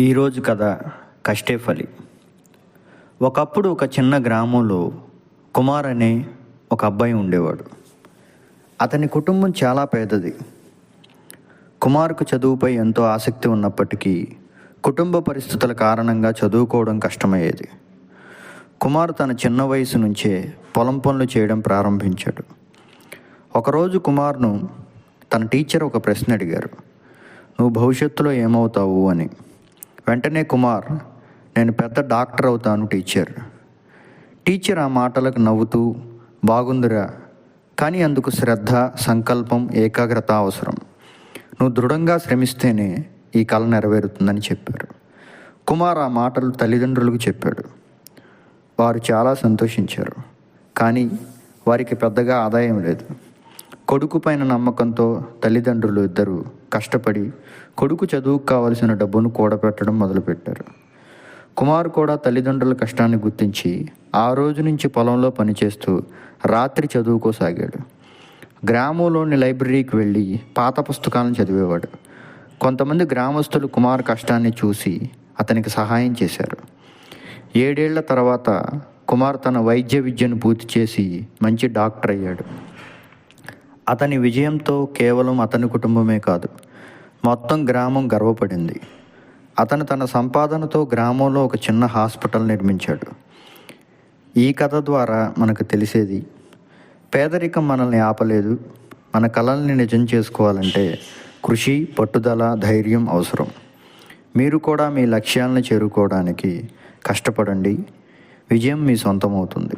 ఈరోజు కథ కష్టేఫలి. ఒకప్పుడు ఒక చిన్న గ్రామంలో కుమార్ అనే ఒక అబ్బాయి ఉండేవాడు. అతని కుటుంబం చాలా పేదది. కుమార్కు చదువుపై ఎంతో ఆసక్తి ఉన్నప్పటికీ కుటుంబ పరిస్థితుల కారణంగా చదువుకోవడం కష్టమయ్యేది. కుమార్ తన చిన్న వయసు నుంచే పొలం పనులు చేయడం ప్రారంభించాడు. ఒకరోజు కుమార్ను తన టీచర్ ఒక ప్రశ్న అడిగారు. నువ్వు భవిష్యత్తులో ఏమవుతావు? అని. వెంటనే కుమార్ నేను పెద్ద డాక్టర్ అవుతాను టీచర్. టీచర్ ఆ మాటలకు నవ్వుతూ బాగుందిరా కానీ అందుకు శ్రద్ధ సంకల్పం ఏకాగ్రత అవసరం. నువ్వు దృఢంగా శ్రమిస్తేనే ఈ కళ నెరవేరుతుందని చెప్పారు. కుమార్ ఆ మాటలు తల్లిదండ్రులకు చెప్పాడు. వారు చాలా సంతోషించారు. కానీ వారికి పెద్దగా ఆదాయం లేదు. కొడుకు పైన నమ్మకంతో తల్లిదండ్రులు ఇద్దరు కష్టపడి కొడుకు చదువుకు కావలసిన డబ్బును కూడబెట్టడం మొదలుపెట్టారు. కుమార్ కూడా తల్లిదండ్రుల కష్టాన్ని గుర్తించి ఆ రోజు నుంచి పొలంలో పనిచేస్తూ రాత్రి చదువుకోసాగాడు గ్రామంలోని లైబ్రరీకి వెళ్ళి పాత పుస్తకాలను చదివేవాడు. కొంతమంది గ్రామస్తులు కుమార్ కష్టాన్ని చూసి అతనికి సహాయం చేశారు. ఏడేళ్ళ తర్వాత కుమార్ తన వైద్య విద్యను పూర్తి చేసి మంచి డాక్టర్ అయ్యాడు. అతని విజయంతో కేవలం అతని కుటుంబమే కాదు మొత్తం గ్రామం గర్వపడింది. అతను తన సంపాదనతో గ్రామంలో ఒక చిన్న హాస్పిటల్ నిర్మించాడు. ఈ కథ ద్వారా మనకు తెలిసేది పేదరికం మనల్ని ఆపలేదు మన కళల్ని నిజం చేసుకోవాలంటే కృషి పట్టుదల ధైర్యం అవసరం. మీరు కూడా మీ లక్ష్యాలను చేరుకోవడానికి కష్టపడండి విజయం మీ సొంతం అవుతుంది